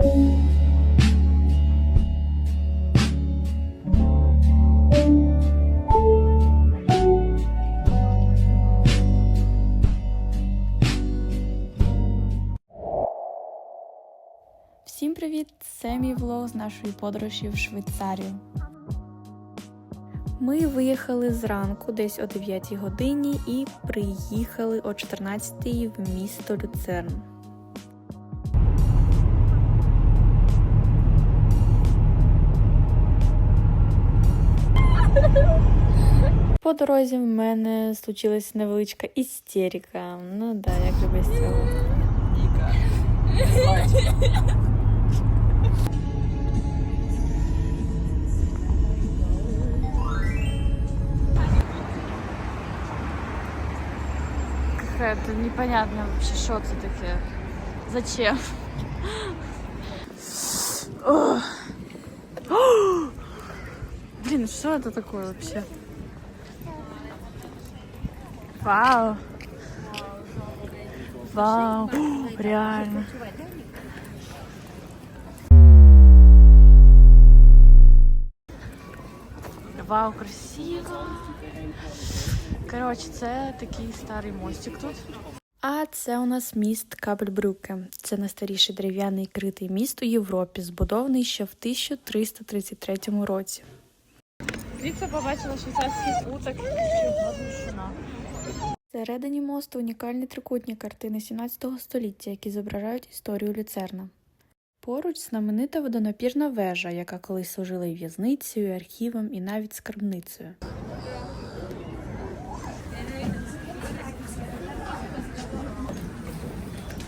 Всім привіт! Це мій влог з нашої подорожі в Швейцарію. Ми виїхали зранку десь о 9 годині і приїхали о 14 в місто Люцерн. По дорозі в мене случилась невеличка істерика. Ну да, як же без цього. Это непонятно вообще, що це таке. Зачем? Блин, что это такое вообще? Вау. Вау. Реально. Вау, красиво. Коротше, це такий старий мостик тут. А це у нас міст Кабельбрюке. Це найстаріший дерев'яний критий міст у Європі, збудований ще в 1333 році. Звідси побачила швейцарський уток возмущена. Всередині мосту унікальні трикутні картини 17 століття, які зображають історію люцерна. Поруч знаменита водонапірна вежа, яка колись служила і в'язницею, і архівом, і навіть скарбницею.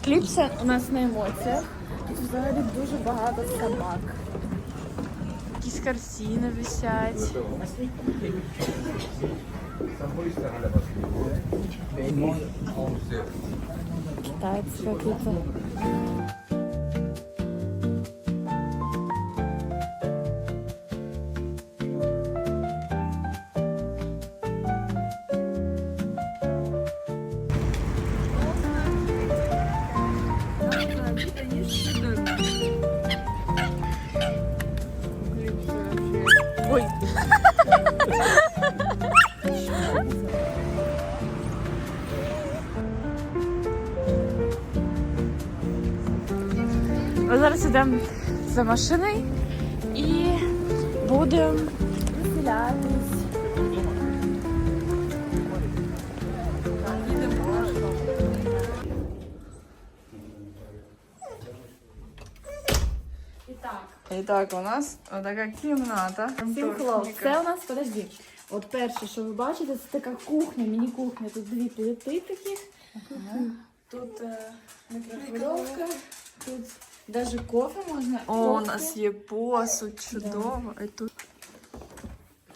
Кліп це у нас на емоціях. Тут взагалі дуже багато собак. Якісь картини висять. Китайці какие-то. Йдемо за машиною і будемо веселятись. І так, у нас така кімната. Це у нас, подожди. От перше, що ви бачите, це така кухня, міні-кухня. Тут дві плити такі. Тут е, мікрохвильовка, тут навіть кофе можна. О, у нас є посуд, чудово. І тут,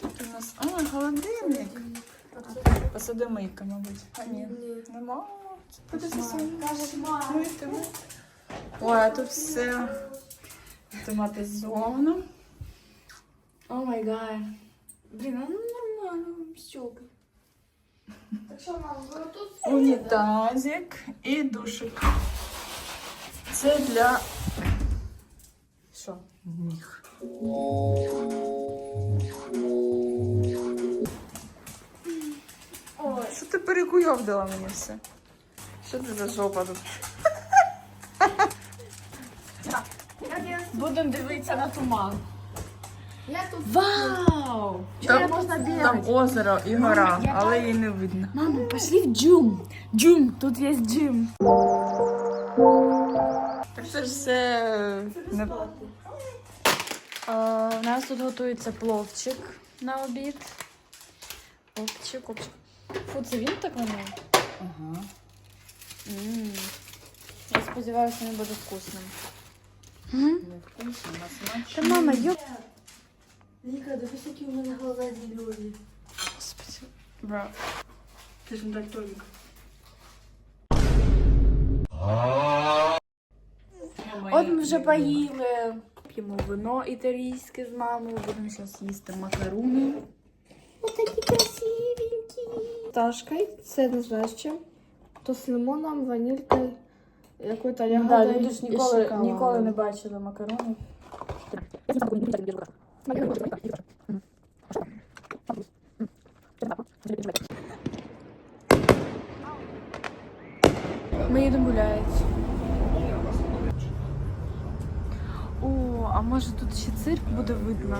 тут у нас. А, холодильник. Посудомийка, мабуть. А ні. Нема. Подивися. Мити, мити. Ой, а тут все автоматизовано. О май гад. Блін, ну нормально, щелкай. Унітазик і душик. Це для. Що? Ой, що ти перекуйовдила мені все? Що це за жопа тут? Будемо дивитися на туман. Я тут Вау! Там, можна там озеро і гора, але її не видно. Мама, пошли в джум. Джум, тут є джим. Так це ж все не А, у нас тут готується пловчик на обід. Опчик, опчик. Фу, це він так воно? Ага. Я сподіваюся, він буде вкусним. Не вкусно, смачно. Та мама, йоп. Віка, дивись, які у мене глаза зелені. Господи. Бро. Ти ж не дальтоник. От ми вже поїли. П'ємо вино італійське з мамою. Будемо зараз їсти макаруни. Отакі красивенькі. Ташкою, це не знаєш чим. То з лимоном, ванількою Якої-то Да, ягода люди ж ніколи, ніколи не бачили макарони. Ми їдемо гуляти. О, а може тут ще цирк буде видно?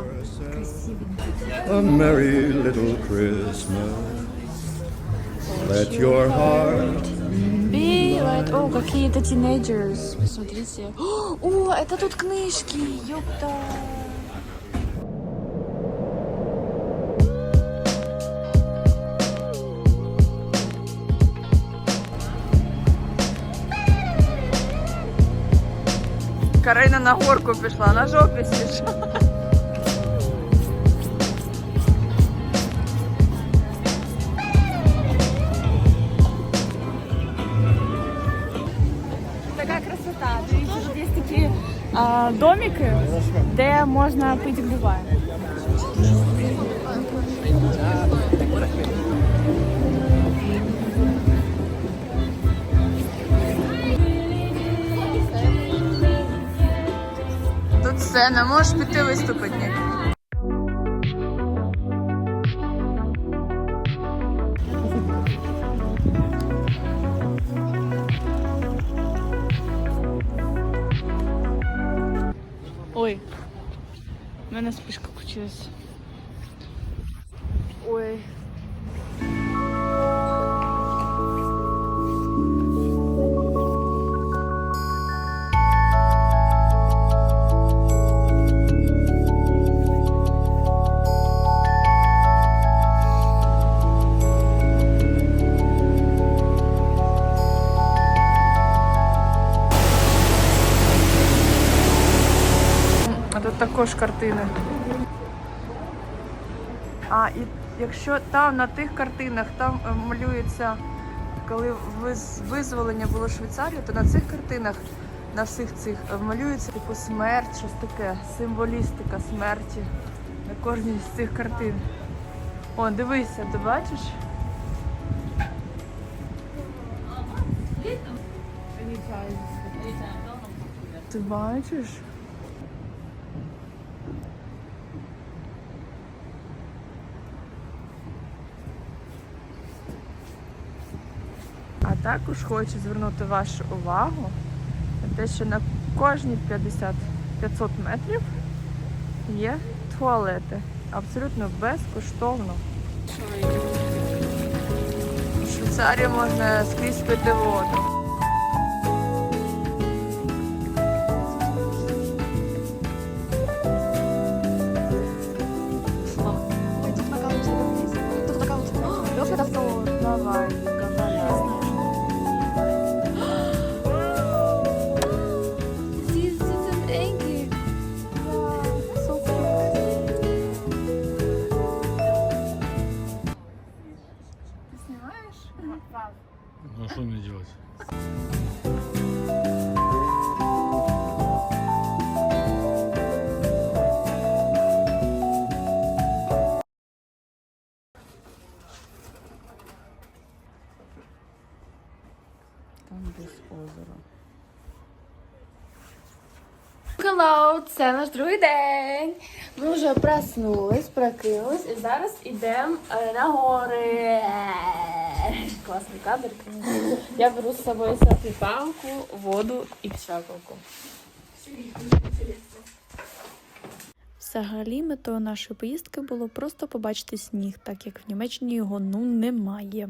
Красивенький. A merry little Christmas. Let your heart Be right. О, какие-то teenagers. Посмотрите. О, это тут книжки. Ёпта. Карина на горку пішла, на жопі сішла. Така красота. Тут є такі а, домики, де можна пити глювайн. Сцена, можеш піти виступити. Ой, у мене спишка включилась. Ой. Тут також картини. А, і якщо там на тих картинах там е, малюється, коли визволення було Швейцарії, то на цих картинах, на всіх цих е, малюється типу смерть, щось таке, символістика смерті на кожній з цих картин. О, дивися, ти бачиш? Ти бачиш? Також хочу звернути вашу увагу на те, що на кожні 50 500 метрів є туалети. Абсолютно безкоштовно. В Швейцарії можна скрізь пити воду. Десь озеро. Hello, це наш другий день. Ми вже проснулись, прокинулись і зараз йдемо е, на гори. Класний кадр. Я беру з собою селфі-палку, воду і пшакалку. Взагалі, метою нашої поїздки було просто побачити сніг, так як в Німеччині його ну немає.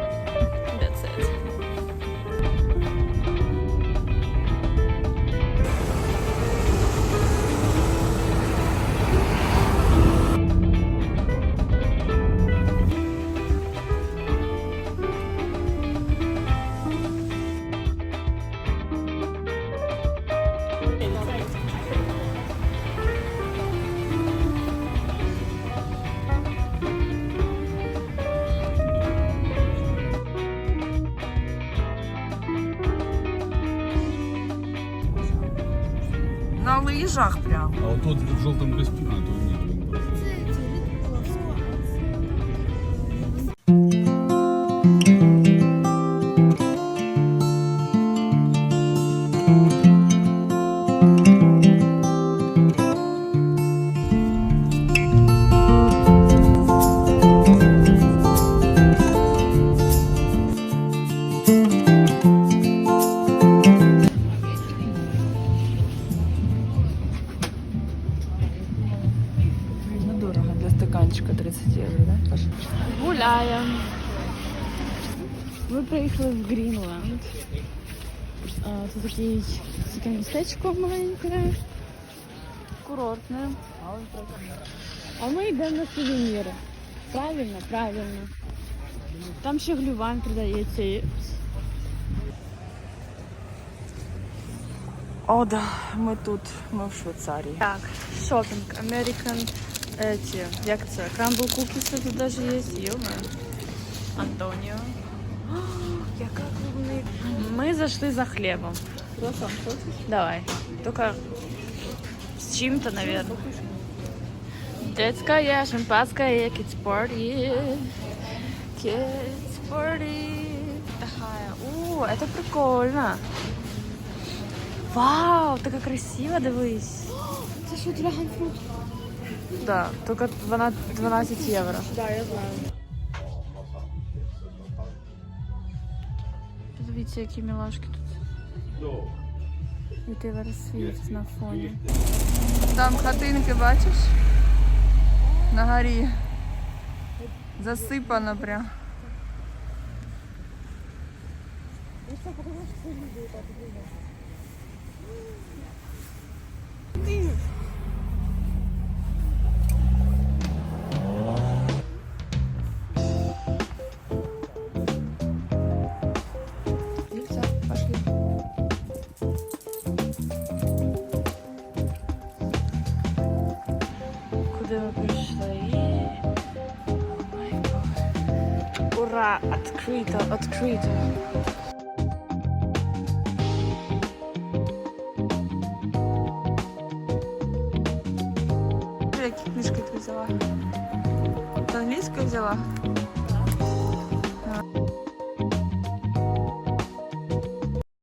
Лижах прям. А вот тот в желтом костюме, а то нет. он просто. Ми приїхали в Грінленд. А, Це такий, таке містечко маленьке, курортне. А ми йдемо на сувеніри. Правильно, правильно. Там ще глювань продається. О, да, ми тут, ми в Швейцарії. Так, шопінг, American, эти, як це, крамбл кукіси тут даже є. Антоніо. Яка клубника. Ми зайшли за хлібом. Давай. Только с чем-то, наверное. Детская, шампанское, kids party. Kids party. Такая. О, это прикольно. Вау, така красива, дивись. Це що драгонфрут? Да, только 12, 12 євро. Так, я знаю. Подивіться, які мілашки тут. І ти світ на фоні. Там хатинки, бачиш? На горі. Засипано прям. І Куди ми прийшли? О май гад. Ура! Відкрито, відкрито. Які книжки ти взяла? З англійської взяла?